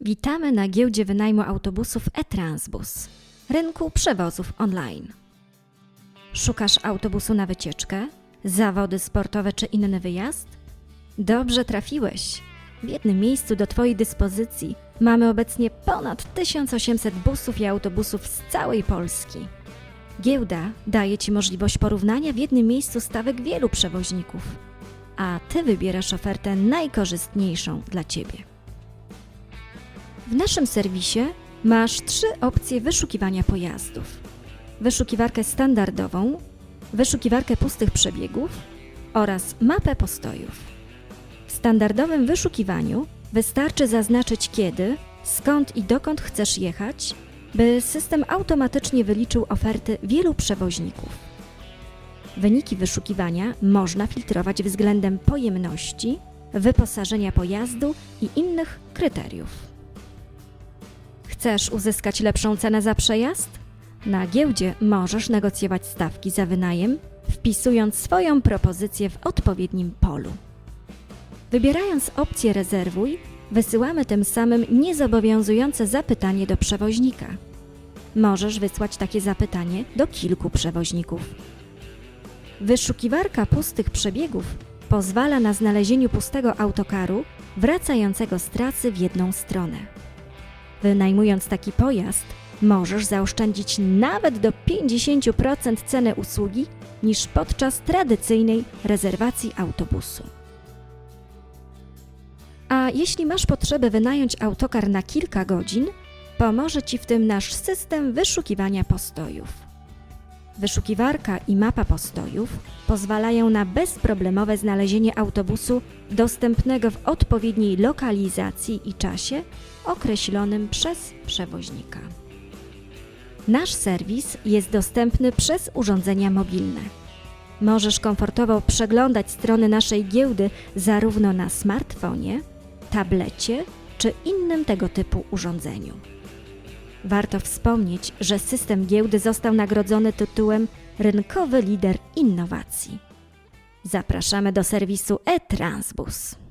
Witamy na giełdzie wynajmu autobusów e-Transbus, rynku przewozów online. Szukasz autobusu na wycieczkę, zawody sportowe czy inny wyjazd? Dobrze trafiłeś. W jednym miejscu do Twojej dyspozycji mamy obecnie ponad 1800 busów i autobusów z całej Polski. Giełda daje Ci możliwość porównania w jednym miejscu stawek wielu przewoźników, a Ty wybierasz ofertę najkorzystniejszą dla Ciebie. W naszym serwisie masz trzy opcje wyszukiwania pojazdów: wyszukiwarkę standardową, wyszukiwarkę pustych przebiegów oraz mapę postojów. W standardowym wyszukiwaniu wystarczy zaznaczyć kiedy, skąd i dokąd chcesz jechać, by system automatycznie wyliczył oferty wielu przewoźników. Wyniki wyszukiwania można filtrować względem pojemności, wyposażenia pojazdu i innych kryteriów. Chcesz uzyskać lepszą cenę za przejazd? Na giełdzie możesz negocjować stawki za wynajem, wpisując swoją propozycję w odpowiednim polu. Wybierając opcję rezerwuj, wysyłamy tym samym niezobowiązujące zapytanie do przewoźnika. Możesz wysłać takie zapytanie do kilku przewoźników. Wyszukiwarka pustych przebiegów pozwala na znalezieniu pustego autokaru wracającego z trasy w jedną stronę. Wynajmując taki pojazd, możesz zaoszczędzić nawet do 50% ceny usługi niż podczas tradycyjnej rezerwacji autobusu. A jeśli masz potrzebę wynająć autokar na kilka godzin, pomoże Ci w tym nasz system wyszukiwania postojów. Wyszukiwarka i mapa postojów pozwalają na bezproblemowe znalezienie autobusu dostępnego w odpowiedniej lokalizacji i czasie określonym przez przewoźnika. Nasz serwis jest dostępny przez urządzenia mobilne. Możesz komfortowo przeglądać strony naszej giełdy zarówno na smartfonie, tablecie czy innym tego typu urządzeniu. Warto wspomnieć, że system giełdy został nagrodzony tytułem Rynkowy Lider Innowacji. Zapraszamy do serwisu e-Transbus.